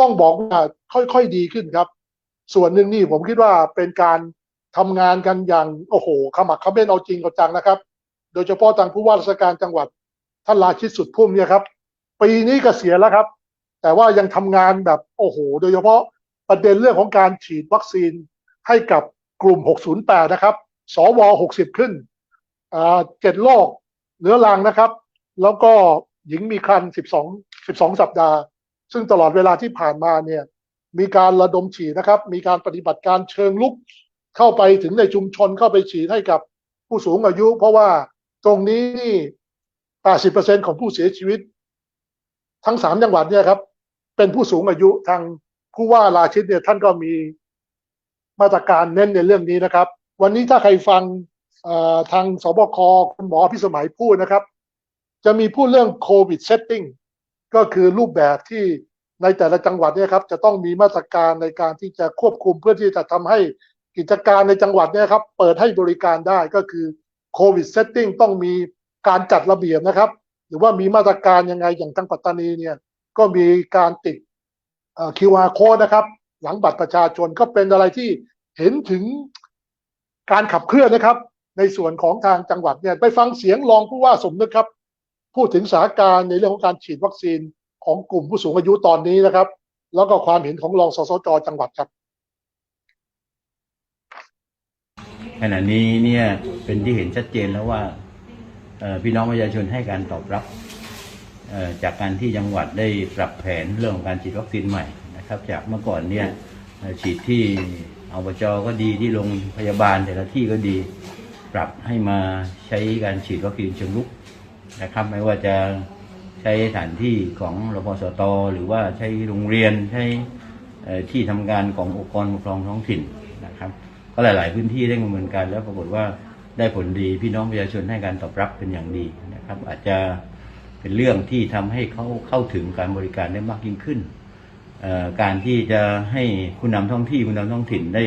ต้องบอกว่าค่อยๆดีขึ้นครับ ส่วนหนึ่งนี่ผมคิดว่าเป็นการทำงานกันอย่างโอ้โหขมักเขม้นเอาจริงเอาจังนะครับ โดยเฉพาะทางผู้ว่าราชการจังหวัดท่านราชิตสุดพุ่มเนี่ยครับ ปีนี้เกษียณแล้วครับ แต่ว่ายังทำงานแบบโอ้โห โดยเฉพาะประเด็นเรื่องของการฉีดวัคซีนให้กับกลุ่ม 608 นะครับ สว 60 ขึ้นเจ็ดโรคเรื้อรังนะครับ แล้วก็หญิงมีครรภ์12 12 สัปดาห์ ซึ่งตลอดเวลาที่ผ่านมาเนี่ยมีการระดมฉีดนะครับ มีการปฏิบัติการเชิงลุกเข้าไปถึงในชุมชนเข้าไปฉีดให้กับผู้สูงอายุ เพราะว่าตรงนี้นี่ 80%ของผู้เสียชีวิต ทั้งสามจังหวัดเนี่ยครับ เป็นผู้สูงอายุทางผู้ว่าราชิตเนี่ยท่านก็มีมาตรการเน้นในเรื่องนี้นะครับ วันนี้ถ้าใครฟังทางสบคคุณหมอพิสมัยพูดนะครับ จะมีพูดเรื่องโควิดเซตติ้งก็คือรูปแบบที่ ในแต่ละจังหวัดเนี่ยครับจะต้องมีมาตรการในการที่จะควบคุมเพื่อที่จะทำให้กิจการในจังหวัดเนี่ยครับเปิดให้บริการได้ก็คือโควิดเซตติ้งต้องมีการจัดระเบียบนะครับ หรือว่ามีมาตรการยังไงอย่างทางปัตตานีเนี่ยก็มีการติดเอ่อ QR code นะครับ หลังบัตรประชาชนก็เป็นอะไรที่เห็นถึงการขับเคลื่อนนะครับ ในส่วนของทางจังหวัดเนี่ยไปฟังเสียงรองผู้ว่าสมนึกครับ พูดถึงสถานการณ์ในเรื่องของการฉีดวัคซีน ของกลุ่มผู้สูงอายุตอนนี้นะครับ แล้วก็ความเห็นของรองสสจจังหวัดครับขณะนี้เนี่ยเป็นที่เห็นชัดเจนแล้วว่าพี่น้องประชาชนให้การตอบรับจากการที่จังหวัดได้ปรับแผนเรื่องของการฉีดวัคซีนใหม่นะครับ จากเมื่อก่อนเนี่ยฉีดที่อบจก็ดีที่โรงพยาบาลแต่ละที่ก็ดี ปรับให้มาใช้การฉีดวัคซีนเชิงลุกนะครับ ไม่ว่าจะ ใช้สถานที่ของรพสต หรือว่าใช้โรงเรียนใช้ที่ทำงานขององค์กรปกครองท้องถิ่นนะครับก็หลาย ๆ พื้นที่ได้ดำเนินการแล้วปรากฏว่าได้ผลดีพี่น้องประชาชนให้การตอบรับเป็นอย่างดีนะครับ อาจจะเป็นเรื่องที่ทำให้เขาเข้าถึงการบริการได้มากยิ่งขึ้น การที่จะให้คุณนำท้องที่คุณนำท้องถิ่นได้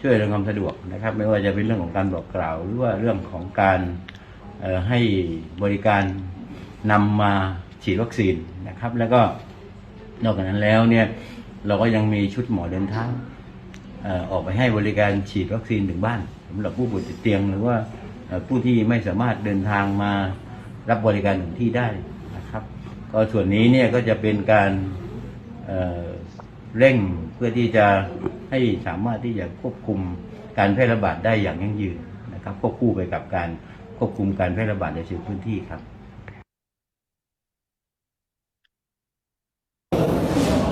ช่วยอำนวยความสะดวกนะครับ ไม่ว่าจะเป็นเรื่องของการบอกกล่าว หรือว่าเรื่องของการให้บริการ นำมาฉีดวัคซีนนะครับ แล้วก็นอกจากนั้นแล้วเนี่ยเราก็ยังมีชุดหมอเดินทาเอ่อกไปให้บริการฉีดวัคซีนถึงบ้านสำหรับผู้ป่วยติดเตียง หรือว่าผู้ที่ไม่สามารถเดินทางมารับบริการถึงที่ได้นะครับ ก็ส่วนนี้เนี่ยก็จะเป็นการเเร่งเพื่อที่จะให้สามารถที่จะควบคุมการแพร่ระบาดได้อย่างยั่งยืนนะครับควบคู่ไปกับการควบคุมการแพร่ระบาดในสื่อพื้นที่ครับ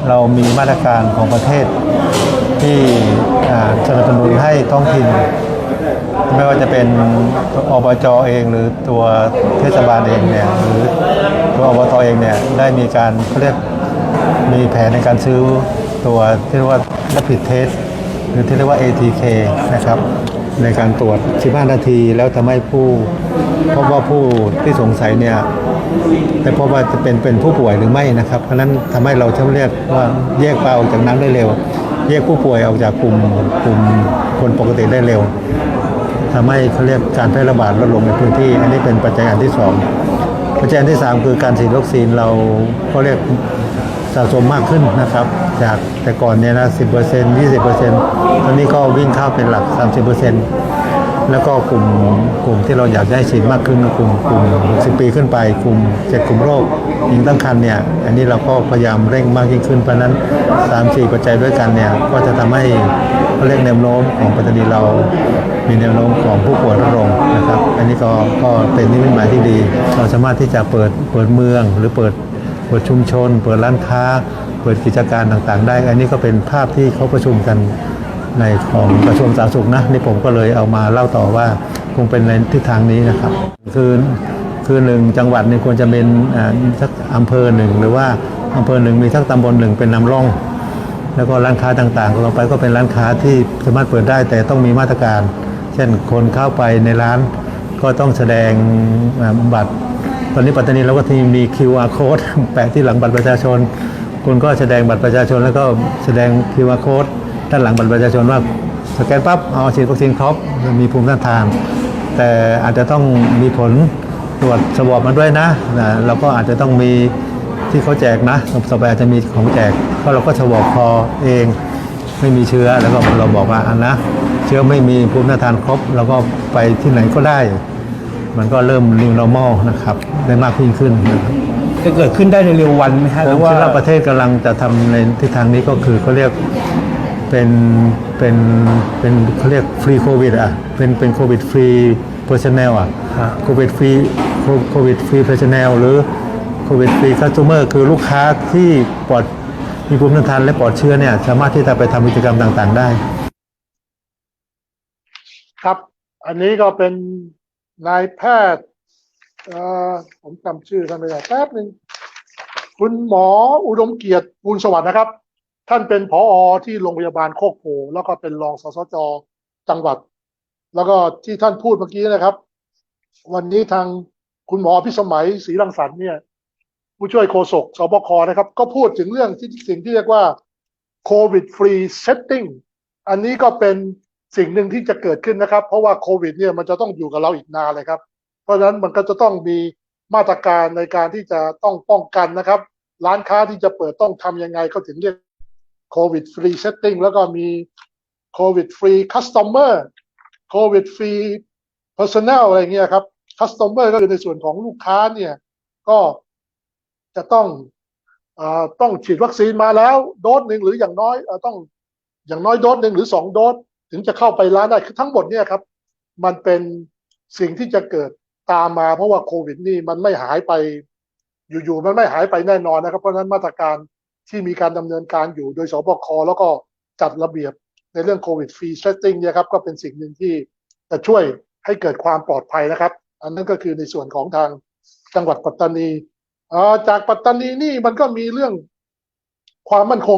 เรามีมาตรการของประเทศที่สนับสนุนให้ท้องถิ่น ไม่ว่าจะเป็นอบจเองหรือตัวเทศบาลเองเนี่ยหรือตัวอบตเองเนี่ยได้มีการเขาเรียกมีแผนในการซื้อตัวที่เรียกว่า rapid test หรือที่เรียกว่า ATK นะครับ ในการตรวจ 15 นาที แล้วทำให้ผู้พบว่าผู้ที่สงสัยเนี่ยแต่พบว่าจะเป็นเป็นผู้ป่วยหรือไม่นะครับ เพราะนั้นทำให้เราเรียกว่าแยกปลาออกจากน้ำได้เร็ว แยกผู้ป่วยออกจากกลุ่มกลุ่มคนปกติได้เร็วทำให้เขาเรียกการแพร่ระบาดลดลงในพื้นที่ อันนี้เป็นปัจจัยอันที่สองปัจจัยอันที่สามคือการฉีดวัคซีนเราก็เรียกสะสมมากขึ้นนะครับ จากแต่ก่อนเนี่ยนะสิบเปอร์เซ็นต์ยี่สิบเปอร์เซ็นต์ตอนนี้ก็วิ่งเข้าเป็นหลักสามสิบเปอร์เซ็นต์แล้วก็กลุ่มกลุ่มที่เราอยากจะให้ฉีดมากขึ้นกลุ่มกลุ่ม60 ปีขึ้นไป กลุ่ม7กลุ่มโรคหญิงตั้งครรภ์เนี่ย อันนี้เราก็พยายามเร่งมากยิ่งขึ้น เพราะนั้น 3-4ปัจจัยด้วยกันเนี่ย ก็จะทำให้เขาเรียกแนวโน้มของปัตตานีเรามีแนวโน้มของผู้ป่วยลดลงนะครับ อันนี้ก็ก็เป็นนิมิตหมายที่ดี เราสามารถที่จะเปิดเปิดเมืองหรือเปิดเปิดชุมชน เปิดร้านค้า เปิดกิจการต่างๆ ได้ อันนี้ก็เป็นภาพที่เขาประชุมกันในของกระทรวงสาธารณสุขนะนี่ผมก็เลยเอามาเล่าต่อว่าคงเป็นในทิศทางนี้นะครับ คือคือหนึ่งจังหวัดเนี่ยควรจะเป็นอ่าสักอำเภอหนึ่งหรือว่าอำเภอหนึ่งมีสักตำบลหนึ่งเป็นนำร่อง แล้วก็ร้านค้าต่างๆเราไปก็เป็นร้านค้าที่สามารถเปิดได้แต่ต้องมีมาตรการ เช่นคนเข้าไปในร้านก็ต้องแสดงอ่าบัตร ตอนนี้ปัตตานีเราก็ที่มี QR code แปะที่หลังบัตรประชาชน คุณก็แสดงบัตรประชาชนแล้วก็แสดง QR code ด้านหลังบัตรประชาชนว่าสแกนปั๊บเอาฉีดวัคซีนครบมีภูมิต้านทาน แต่อาจจะต้องมีผลตรวจสวอปมาด้วยนะนะเราก็อาจจะต้องมีที่เขาแจกนะต่อไปอาจจะมีของแจกก็เราก็จะบอกพอเองไม่มีเชื้อแล้วก็เราบอกว่าอันนะเชื้อไม่มีภูมิต้านทานครบเราก็ไปที่ไหนก็ได้ มันก็เริ่ม new normal นะครับได้มากยิ่งขึ้นนะครับ จะเกิดขึ้นได้ในเร็ววันไหมฮะหผรืมอว่า คิดว่าประเทศกำลังจะทำในทิศทางนี้ก็คือเขาเรียกเป็นเป็นเป็นเขาเรียกฟรีโควิดอะเป็นเป็นโควิดฟรีเพอร์เซนลอะฮะ โควิดฟรีโควิดฟรีเพอร์เซนลหรือโควิดฟรีคัสเตอร์คือลูกค้าที่ปลอดมีภูมิต้านทานและปลอดเชื้อเนี่ยสามารถที่จะไปทำกิจกรรมต่างๆได้ ครับ อันนี้ก็เป็นนายแพทย์เอ่อ ผมจำชื่อท่านไม่ได้แป๊บหนึ่งคุณหมออุดมเกียรติภูลสวัสดิ์นะครับ ท่านเป็นผอที่โรงพยาบาลโคกโพแล้วก็เป็นรองสสจจังหวัด แล้วก็ที่ท่านพูดเมื่อกี้นะครับ วันนี้ทางคุณหมอพิสมัยศรีรังสรรค์เนี่ย ผู้ช่วยโฆษกสบคนะครับ ก็พูดถึงเรื่องที่สิ่งที่เรียกว่าโควิดฟรีเซตติ้งอันนี้ก็เป็นสิ่งหนึ่งที่จะเกิดขึ้นนะครับ เพราะว่าโควิดเนี่ยมันจะต้องอยู่กับเราอีกนานเลยครับ ราะฉะนั้นมันก็จะต้องมีมาตรการในการที่จะต้องป้องกันนะครับ ร้านค้าที่จะเปิดต้องทำยังไงก็ถึงเรียกโควิดฟรีเซตติ้งแล้วก็มีโควิดฟรีคัสตอมเมอร์โควิดฟรีเพอร์ซันลอะไรเงี้ยครับคัสตอมเมอร์ก็คือในส่วนของลูกค้าเนี่ยก็จะต้องอต้องฉีดวัคซีนมาแล้วโดสหนึ่งหรืออย่างน้อยเอ่อต้องอย่างน้อยโดสหนึ่งหรือสองโดสถึงจะเข้าไปร้านได้คือทั้งหมดเนี่ยครับ มันเป็นสิ่งที่จะเกิด ตามมาเพราะว่าโควิดนี่มันไม่หายไป อยู่ๆมันไม่หายไปแน่นอนนะครับ เพราะฉะนั้นมาตรการที่มีการดำเนินการอยู่โดยสบคแล้วก็จัดระเบียบในเรื่องโควิดฟรีเซตติ้งเนี่ยครับก็เป็นสิ่งหนึ่งที่จะช่วยให้เกิดความปลอดภัยนะครับ อันนั้นก็คือในส่วนของทางจังหวัดปัตตานีอ่อจากปัตตานีนี่มันก็มีเรื่องความมั่นคง